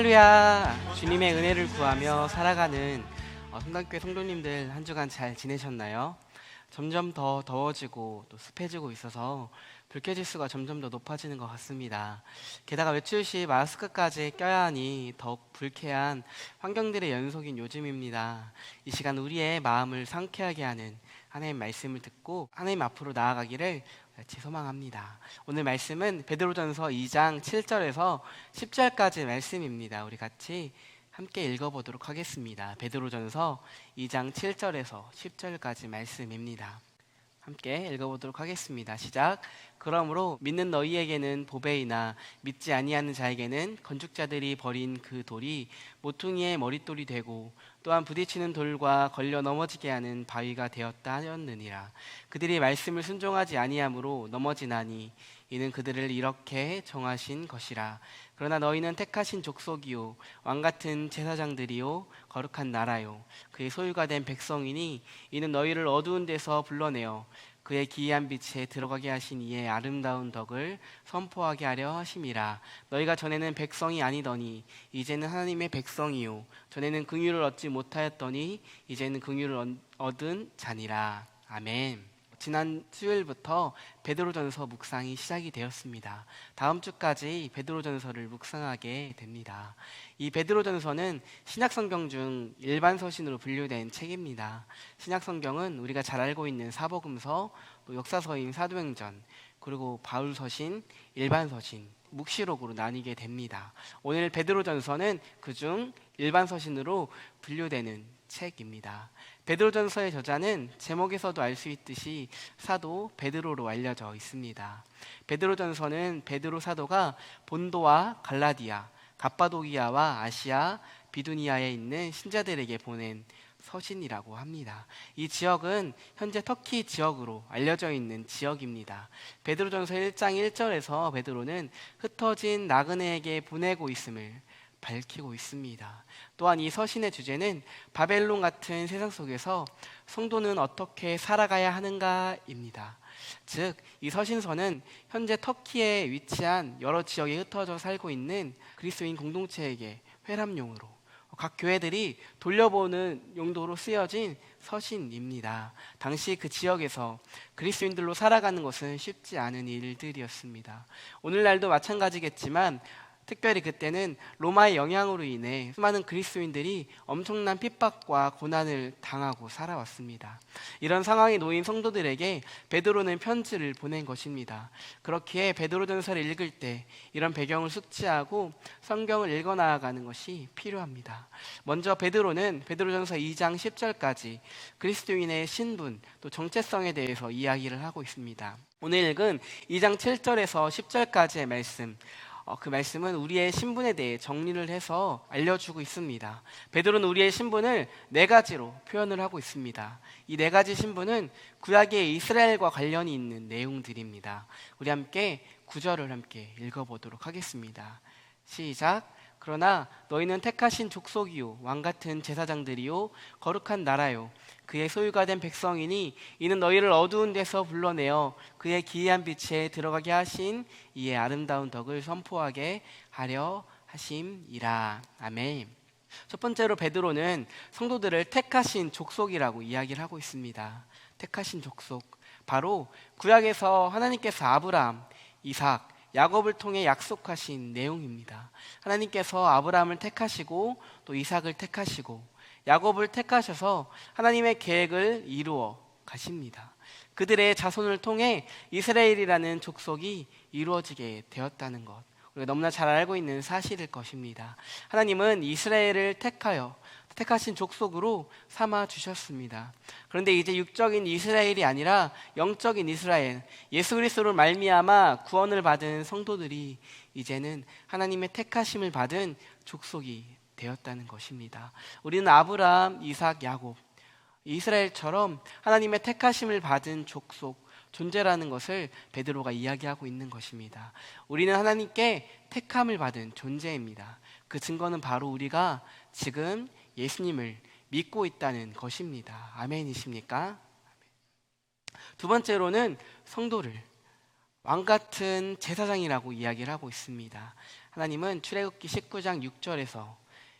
할렐루야 주님의 은혜를 구하며 살아가는 어, 성당교회 성도님들 한 주간 잘 지내셨나요? 점점 더 더워지고 또 습해지고 있어서 불쾌 지수가 점점 더 높아지는 것 같습니다. 게다가 외출 시 마스크까지 껴야 하니 더욱 불쾌한 환경들의 연속인 요즘입니다. 이 시간 우리의 마음을 상쾌하게 하는 하나님 말씀을 듣고 하나님 앞으로 나아가기를 같이 소망합니다. 오늘 말씀은 베드로전서 2장 7절에서 10절까지 말씀입니다. 우리 같이 함께 읽어보도록 하겠습니다. 베드로전서 2장 7절에서 10절까지 말씀입니다. 함께 읽어보도록 하겠습니다. 시작. 그러므로 믿는 너희에게는 보배이나 믿지 아니하는 자에게는 건축자들이 버린 그 돌이 모퉁이의 머릿돌이 되고 또한 부딪히는 돌과 걸려 넘어지게 하는 바위가 되었다 하였느니라. 그들이 말씀을 순종하지 아니함으로 넘어지나니 이는 그들을 이렇게 정하신 것이라. 그러나 너희는 택하신 족속이요 왕 같은 제사장들이요 거룩한 나라요 그의 소유가 된 백성이니 이는 너희를 어두운 데서 불러내어 그의 기이한 빛에 들어가게 하신 이의 아름다운 덕을 선포하게 하려 하심이라 너희가 전에는 백성이 아니더니 이제는 하나님의 백성이요 전에는 긍휼을 얻지 못하였더니 이제는 긍휼을 얻은 자니라 아멘. 지난 수요일부터 베드로전서 묵상이 시작이 되었습니다. 다음 주까지 베드로전서를 묵상하게 됩니다. 이 베드로전서는 신약 성경 중 일반 서신으로 분류된 책입니다. 신약 성경은 우리가 잘 알고 있는 사복음서, 또 역사서인 사도행전, 그리고 바울 서신, 일반 서신, 묵시록으로 나뉘게 됩니다. 오늘 베드로전서는 그중 일반 서신으로 분류되는 책입니다. 베드로전서의 저자는 제목에서도 알 수 있듯이 사도 베드로로 알려져 있습니다. 베드로전서는 베드로 사도가 본도와 갈라디아, 갑바도기아와 아시아, 비두니아에 있는 신자들에게 보낸 서신이라고 합니다. 이 지역은 현재 터키 지역으로 알려져 있는 지역입니다. 베드로전서 1장 1절에서 베드로는 흩어진 나그네에게 보내고 있음을 밝히고 있습니다. 또한 이 서신의 주제는 바벨론 같은 세상 속에서 성도는 어떻게 살아가야 하는가입니다. 즉, 이 서신서는 현재 터키에 위치한 여러 지역에 흩어져 살고 있는 그리스도인 공동체에게 회람용으로 각 교회들이 돌려보는 용도로 쓰여진 서신입니다. 당시 그 지역에서 그리스도인들로 살아가는 것은 쉽지 않은 일들이었습니다. 오늘날도 마찬가지겠지만 특별히 그때는 로마의 영향으로 인해 수많은 그리스도인들이 엄청난 핍박과 고난을 당하고 살아왔습니다. 이런 상황에 놓인 성도들에게 베드로는 편지를 보낸 것입니다. 그렇기에 베드로전서를 읽을 때 이런 배경을 숙지하고 성경을 읽어 나아가는 것이 필요합니다. 먼저 베드로는 베드로전서 2장 10절까지 그리스도인의 신분 또 정체성에 대해서 이야기를 하고 있습니다. 오늘 읽은 2장 7절에서 10절까지의 말씀 어, 그 말씀은 우리의 신분에 대해 정리를 해서 알려주고 있습니다. 베드로는 우리의 신분을 네 가지로 표현을 하고 있습니다. 이 네 가지 신분은 구약의 이스라엘과 관련이 있는 내용들입니다. 우리 함께 구절을 함께 읽어보도록 하겠습니다. 시작. 그러나 너희는 택하신 족속이요 왕 같은 제사장들이요 거룩한 나라요 그의 소유가 된 백성이니 이는 너희를 어두운 데서 불러내어 그의 기이한 빛에 들어가게 하신 이의 아름다운 덕을 선포하게 하려 하심이라. 아멘. 첫 번째로 베드로는 성도들을 택하신 족속이라고 이야기를 하고 있습니다. 택하신 족속. 바로 구약에서 하나님께서 아브라함, 이삭, 야곱을 통해 약속하신 내용입니다. 하나님께서 아브라함을 택하시고 또 이삭을 택하시고 야곱을 택하셔서 하나님의 계획을 이루어 가십니다. 그들의 자손을 통해 이스라엘이라는 족속이 이루어지게 되었다는 것. 우리가 너무나 잘 알고 있는 사실일 것입니다. 하나님은 이스라엘을 택하여 택하신 족속으로 삼아 주셨습니다. 그런데 이제 육적인 이스라엘이 아니라 영적인 이스라엘, 예수 그리스도를 말미암아 구원을 받은 성도들이 이제는 하나님의 택하심을 받은 족속이 되었다는 것입니다. 우리는 아브라함, 이삭, 야곱, 이스라엘처럼 하나님의 택하심을 받은 족속, 존재라는 것을 베드로가 이야기하고 있는 것입니다. 우리는 하나님께 택함을 받은 존재입니다. 그 증거는 바로 우리가 지금 예수님을 믿고 있다는 것입니다. 아멘이십니까? 두 번째로는 성도를 왕 같은 제사장이라고 이야기를 하고 있습니다. 하나님은 출애굽기 19장 6절에서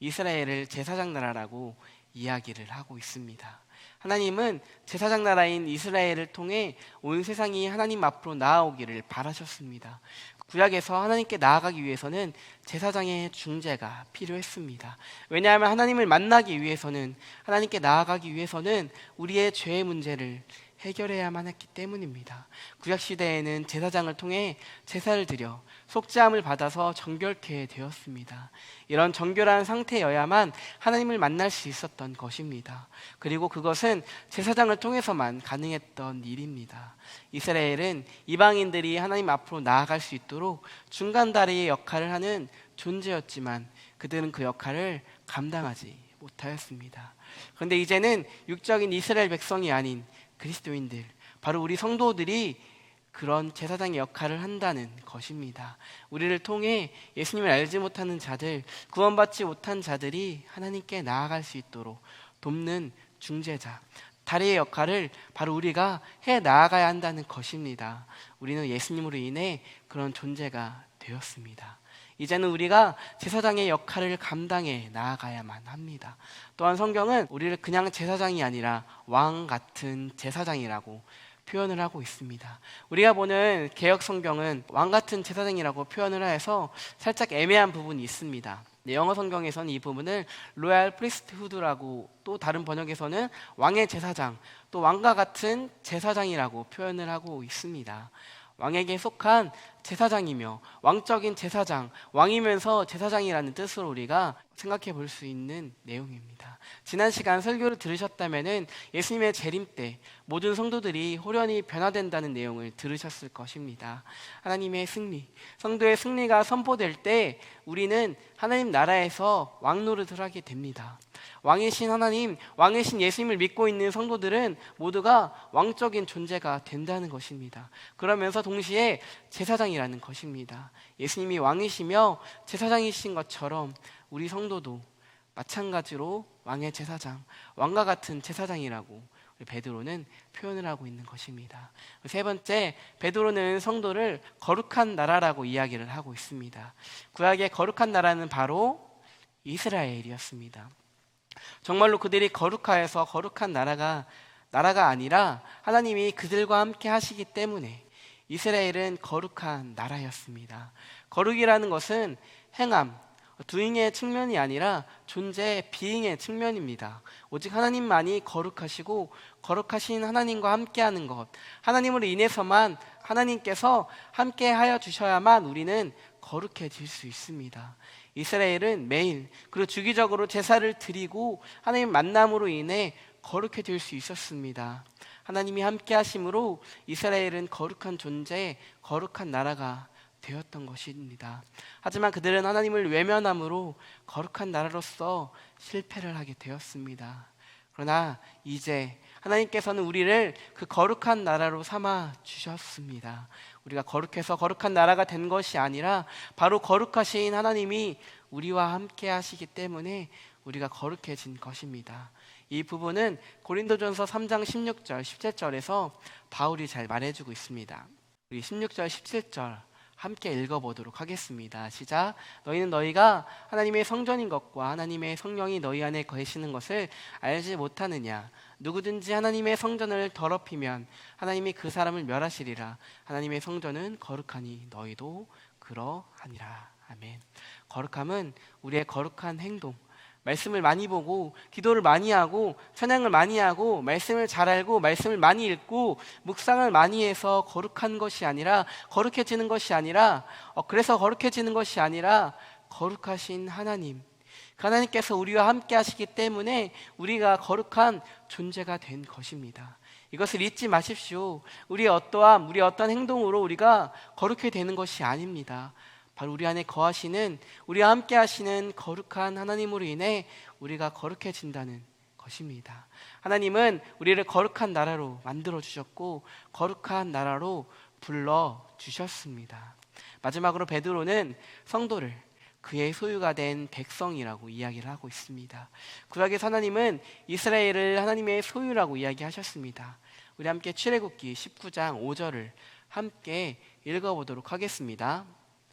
이스라엘을 제사장 나라라고 이야기를 하고 있습니다. 하나님은 제사장 나라인 이스라엘을 통해 온 세상이 하나님 앞으로 나아오기를 바라셨습니다. 구약에서 하나님께 나아가기 위해서는 제사장의 중재가 필요했습니다. 왜냐하면 하나님을 만나기 위해서는 하나님께 나아가기 위해서는 우리의 죄의 문제를 해결해야만 했기 때문입니다. 구약 시대에는 제사장을 통해 제사를 드려 속죄함을 받아서 정결케 되었습니다. 이런 정결한 상태여야만 하나님을 만날 수 있었던 것입니다. 그리고 그것은 제사장을 통해서만 가능했던 일입니다. 이스라엘은 이방인들이 하나님 앞으로 나아갈 수 있도록 중간 다리의 역할을 하는 존재였지만 그들은 그 역할을 감당하지 못하였습니다. 그런데 이제는 육적인 이스라엘 백성이 아닌 그리스도인들, 바로 우리 성도들이 그런 제사장의 역할을 한다는 것입니다. 우리를 통해 예수님을 알지 못하는 자들, 구원받지 못한 자들이 하나님께 나아갈 수 있도록 돕는 중재자, 다리의 역할을 바로 우리가 해 나아가야 한다는 것입니다. 우리는 예수님으로 인해 그런 존재가 되었습니다. 이제는 우리가 제사장의 역할을 감당해 나아가야만 합니다. 또한 성경은 우리를 그냥 제사장이 아니라 왕 같은 제사장이라고 표현을 하고 있습니다. 우리가 보는 개혁 성경은 왕 같은 제사장이라고 표현을 해서 살짝 애매한 부분이 있습니다. 네, 영어 성경에서는 이 부분을 로얄 프리스트후드라고 또 다른 번역에서는 왕의 제사장, 또 왕과 같은 제사장이라고 표현을 하고 있습니다. 왕에게 속한 제사장이며 왕적인 제사장, 왕이면서 제사장이라는 뜻으로 우리가 생각해 볼 수 있는 내용입니다. 지난 시간 설교를 들으셨다면 예수님의 재림 때 모든 성도들이 호련히 변화된다는 내용을 들으셨을 것입니다. 하나님의 승리, 성도의 승리가 선포될 때 우리는 하나님 나라에서 왕노릇을 하게 됩니다. 왕이신 하나님, 왕이신 예수님을 믿고 있는 성도들은 모두가 왕적인 존재가 된다는 것입니다. 그러면서 동시에 제사장 이라는 것입니다. 예수님이 왕이시며 제사장이신 것처럼 우리 성도도 마찬가지로 왕의 제사장, 왕과 같은 제사장이라고 베드로는 표현을 하고 있는 것입니다. 세 번째, 베드로는 성도를 거룩한 나라라고 이야기를 하고 있습니다. 구약의 거룩한 나라는 바로 이스라엘이었습니다. 정말로 그들이 거룩하여서 거룩한 나라가 나라가 아니라 하나님이 그들과 함께 하시기 때문에 이스라엘은 거룩한 나라였습니다. 거룩이라는 것은 행함, 두잉의 측면이 아니라 존재 비잉의 측면입니다. 오직 하나님만이 거룩하시고 거룩하신 하나님과 함께하는 것, 하나님으로 인해서만 하나님께서 함께하여 주셔야만 우리는 거룩해질 수 있습니다. 이스라엘은 매일 그리고 주기적으로 제사를 드리고 하나님 만남으로 인해 거룩해질 수 있었습니다. 하나님이 함께 하심으로 이스라엘은 거룩한 존재, 거룩한 나라가 되었던 것입니다. 하지만 그들은 하나님을 외면함으로 거룩한 나라로서 실패를 하게 되었습니다. 그러나 이제 하나님께서는 우리를 그 거룩한 나라로 삼아 주셨습니다. 우리가 거룩해서 거룩한 나라가 된 것이 아니라 바로 거룩하신 하나님이 우리와 함께 하시기 때문에 우리가 거룩해진 것입니다. 이 부분은 고린도전서 3장 16절, 17절에서 바울이 잘 말해주고 있습니다. 우리 16절, 17절 함께 읽어보도록 하겠습니다. 시작. 너희는 너희가 하나님의 성전인 것과 하나님의 성령이 너희 안에 거하시는 것을 알지 못하느냐? 누구든지 하나님의 성전을 더럽히면 하나님이 그 사람을 멸하시리라. 하나님의 성전은 거룩하니 너희도 그러하니라. 아멘. 거룩함은 우리의 거룩한 행동, 말씀을 많이 보고 기도를 많이 하고 찬양을 많이 하고 말씀을 잘 알고 말씀을 많이 읽고 묵상을 많이 해서 거룩한 것이 아니라 거룩해지는 것이 아니라 어, 그래서 거룩해지는 것이 아니라 거룩하신 하나님 그 하나님께서 우리와 함께 하시기 때문에 우리가 거룩한 존재가 된 것입니다. 이것을 잊지 마십시오. 우리의 어떠함, 우리의 어떤 행동으로 우리가 거룩해 되는 것이 아닙니다. 바로 우리 안에 거하시는 우리와 함께 하시는 거룩한 하나님으로 인해 우리가 거룩해진다는 것입니다. 하나님은 우리를 거룩한 나라로 만들어 주셨고 거룩한 나라로 불러 주셨습니다. 마지막으로 베드로는 성도를 그의 소유가 된 백성이라고 이야기를 하고 있습니다. 구약의 하나님은 이스라엘을 하나님의 소유라고 이야기하셨습니다. 우리 함께 출애굽기 19장 5절을 함께 읽어보도록 하겠습니다.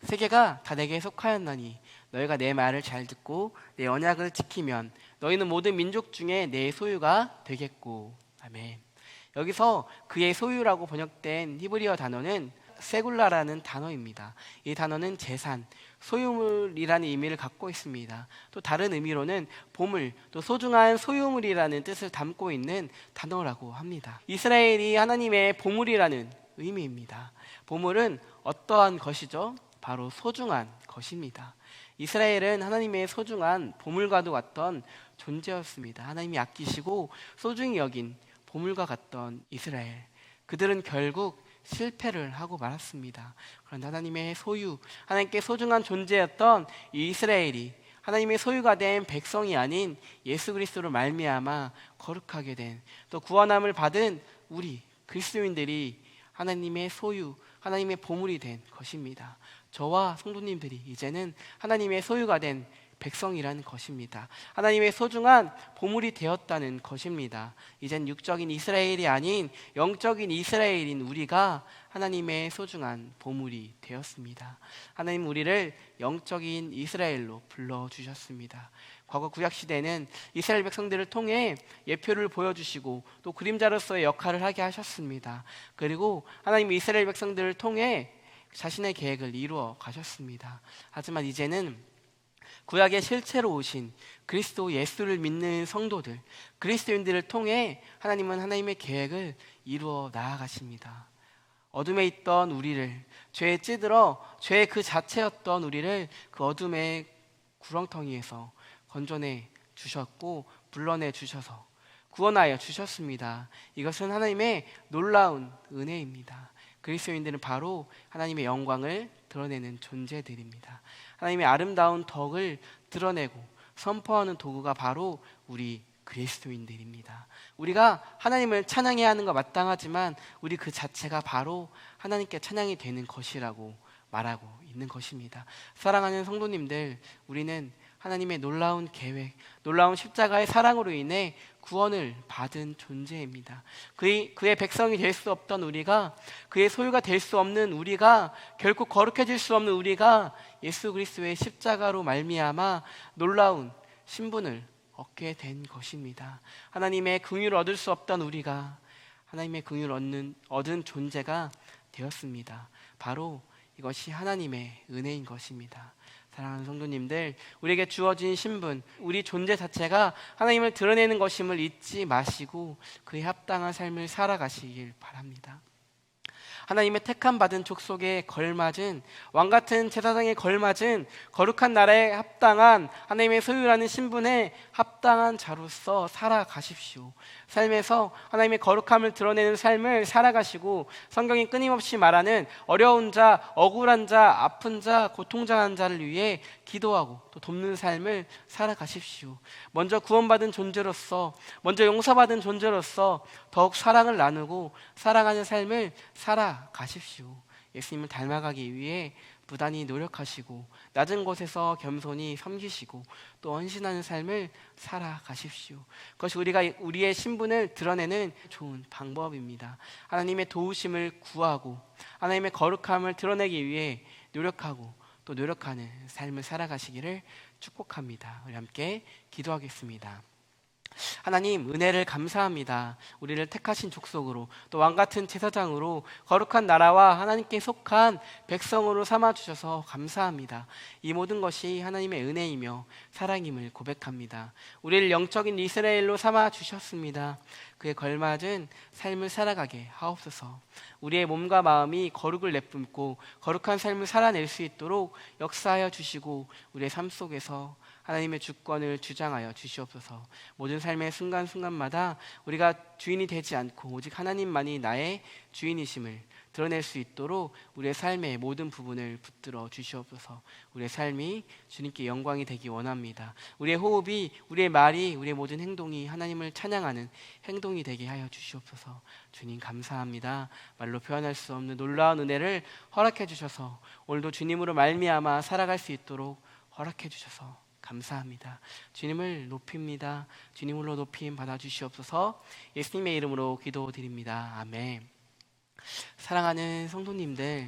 세계가 다 내게 속하였나니 너희가 내 말을 잘 듣고 내 언약을 지키면 너희는 모든 민족 중에 내 소유가 되겠고 아멘. 여기서 그의 소유라고 번역된 히브리어 단어는 세굴라라는 단어입니다. 이 단어는 재산, 소유물이라는 의미를 갖고 있습니다. 또 다른 의미로는 보물, 또 소중한 소유물이라는 뜻을 담고 있는 단어라고 합니다. 이스라엘이 하나님의 보물이라는 의미입니다. 보물은 어떠한 것이죠? 바로 소중한 것입니다. 이스라엘은 하나님의 소중한 보물과도 같던 존재였습니다. 하나님이 아끼시고 소중히 여긴 보물과 같던 이스라엘. 그들은 결국 실패를 하고 말았습니다. 그런데 하나님의 소유, 하나님께 소중한 존재였던 이 이스라엘이 하나님의 소유가 된 백성이 아닌 예수 그리스도로 말미암아 거룩하게 된 또 구원함을 받은 우리 그리스도인들이 하나님의 소유, 하나님의 보물이 된 것입니다. 저와 성도님들이 이제는 하나님의 소유가 된 백성이라는 것입니다. 하나님의 소중한 보물이 되었다는 것입니다. 이젠 육적인 이스라엘이 아닌 영적인 이스라엘인 우리가 하나님의 소중한 보물이 되었습니다. 하나님 우리를 영적인 이스라엘로 불러 주셨습니다. 과거 구약 시대는 이스라엘 백성들을 통해 예표를 보여주시고 또 그림자로서의 역할을 하게 하셨습니다. 그리고 하나님 이스라엘 백성들을 통해 자신의 계획을 이루어 가셨습니다. 하지만 이제는 구약의 실체로 오신 그리스도 예수를 믿는 성도들, 그리스도인들을 통해 하나님은 하나님의 계획을 이루어 나아가십니다. 어둠에 있던 우리를 죄에 찌들어 죄의 그 자체였던 우리를 그 어둠의 구렁텅이에서 건져내 주셨고 불러내 주셔서 구원하여 주셨습니다. 이것은 하나님의 놀라운 은혜입니다. 그리스도인들은 바로 하나님의 영광을 드러내는 존재들입니다. 하나님의 아름다운 덕을 드러내고 선포하는 도구가 바로 우리 그리스도인들입니다. 우리가 하나님을 찬양해야 하는 것 마땅하지만 우리 그 자체가 바로 하나님께 찬양이 되는 것이라고 말하고 있는 것입니다. 사랑하는 성도님들, 우리는 하나님의 놀라운 계획, 놀라운 십자가의 사랑으로 인해 구원을 받은 존재입니다. 그의, 그의 백성이 될 수 없던 우리가, 그의 소유가 될 수 없는 우리가, 결국 거룩해질 수 없는 우리가 예수 그리스도의 십자가로 말미암아 놀라운 신분을 얻게 된 것입니다. 하나님의 긍휼을 얻을 수 없던 우리가 하나님의 긍휼을 얻는 얻은 존재가 되었습니다. 바로 이것이 하나님의 은혜인 것입니다. 사랑하는 성도님들, 우리에게 주어진 신분, 우리 존재 자체가 하나님을 드러내는 것임을 잊지 마시고 그에 합당한 삶을 살아가시길 바랍니다. 하나님의 택함 받은 족속에 걸맞은 왕 같은 제사장에 걸맞은 거룩한 나라에 합당한 하나님의 소유라는 신분에 합당한 자로서 살아가십시오. 삶에서 하나님의 거룩함을 드러내는 삶을 살아가시고 성경이 끊임없이 말하는 어려운 자, 억울한 자, 아픈 자, 고통당한 자를 위해 기도하고 또 돕는 삶을 살아가십시오. 먼저 구원받은 존재로서, 먼저 용서받은 존재로서 더욱 사랑을 나누고 사랑하는 삶을 살아 가십시오. 예수님을 닮아가기 위해 부단히 노력하시고 낮은 곳에서 겸손히 섬기시고 또 헌신하는 삶을 살아가십시오. 그것이 우리가 우리의 신분을 드러내는 좋은 방법입니다. 하나님의 도우심을 구하고 하나님의 거룩함을 드러내기 위해 노력하고 또 노력하는 삶을 살아가시기를 축복합니다. 우리 함께 기도하겠습니다. 하나님 은혜를 감사합니다. 우리를 택하신 족속으로 또 왕 같은 제사장으로 거룩한 나라와 하나님께 속한 백성으로 삼아 주셔서 감사합니다. 이 모든 것이 하나님의 은혜이며 사랑임을 고백합니다. 우리를 영적인 이스라엘로 삼아 주셨습니다. 그에 걸맞은 삶을 살아가게 하옵소서. 우리의 몸과 마음이 거룩을 내뿜고 거룩한 삶을 살아낼 수 있도록 역사하여 주시고 우리의 삶 속에서 하나님의 주권을 주장하여 주시옵소서. 모든 삶의 순간순간마다 우리가 주인이 되지 않고 오직 하나님만이 나의 주인이심을 드러낼 수 있도록 우리의 삶의 모든 부분을 붙들어 주시옵소서. 우리의 삶이 주님께 영광이 되기 원합니다. 우리의 호흡이, 우리의 말이, 우리의 모든 행동이 하나님을 찬양하는 행동이 되게 하여 주시옵소서. 주님 감사합니다. 말로 표현할 수 없는 놀라운 은혜를 허락해 주셔서 오늘도 주님으로 말미암아 살아갈 수 있도록 허락해 주셔서 감사합니다. 주님을 높입니다. 주님으로 높임 받아 주시옵소서. 예수님의 이름으로 기도드립니다. 아멘. 사랑하는 성도님들,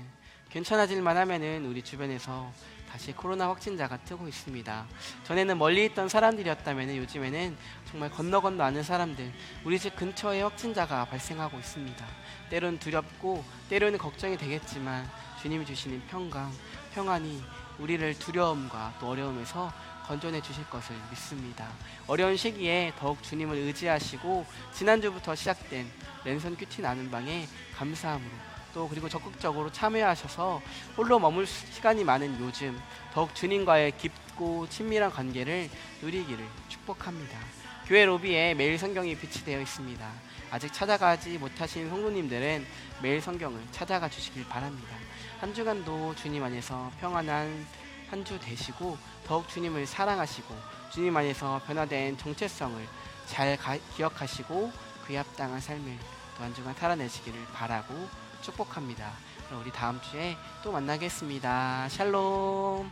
괜찮아질만 하면은 우리 주변에서 다시 코로나 확진자가 뜨고 있습니다. 전에는 멀리 있던 사람들이었다면 요즘에는 정말 건너 건너 아는 사람들, 우리 집 근처에 확진자가 발생하고 있습니다. 때로는 두렵고 때로는 걱정이 되겠지만 주님이 주시는 평강, 평안이 우리를 두려움과 또 어려움에서 건져내 주실 것을 믿습니다. 어려운 시기에 더욱 주님을 의지하시고 지난주부터 시작된 랜선 큐티 나눔 방에 감사함으로 또 그리고 적극적으로 참여하셔서 홀로 머물 시간이 많은 요즘 더욱 주님과의 깊고 친밀한 관계를 누리기를 축복합니다. 교회 로비에 매일 성경이 비치되어 있습니다. 아직 찾아가지 못하신 성도님들은 매일 성경을 찾아가 주시길 바랍니다. 한 주간도 주님 안에서 평안한 한 주 되시고 더욱 주님을 사랑하시고 주님 안에서 변화된 정체성을 잘 가- 기억하시고 그에 합당한 삶을 또 한 주간 살아내시기를 바라고 축복합니다. 그럼 우리 다음 주에 또 만나겠습니다. 샬롬.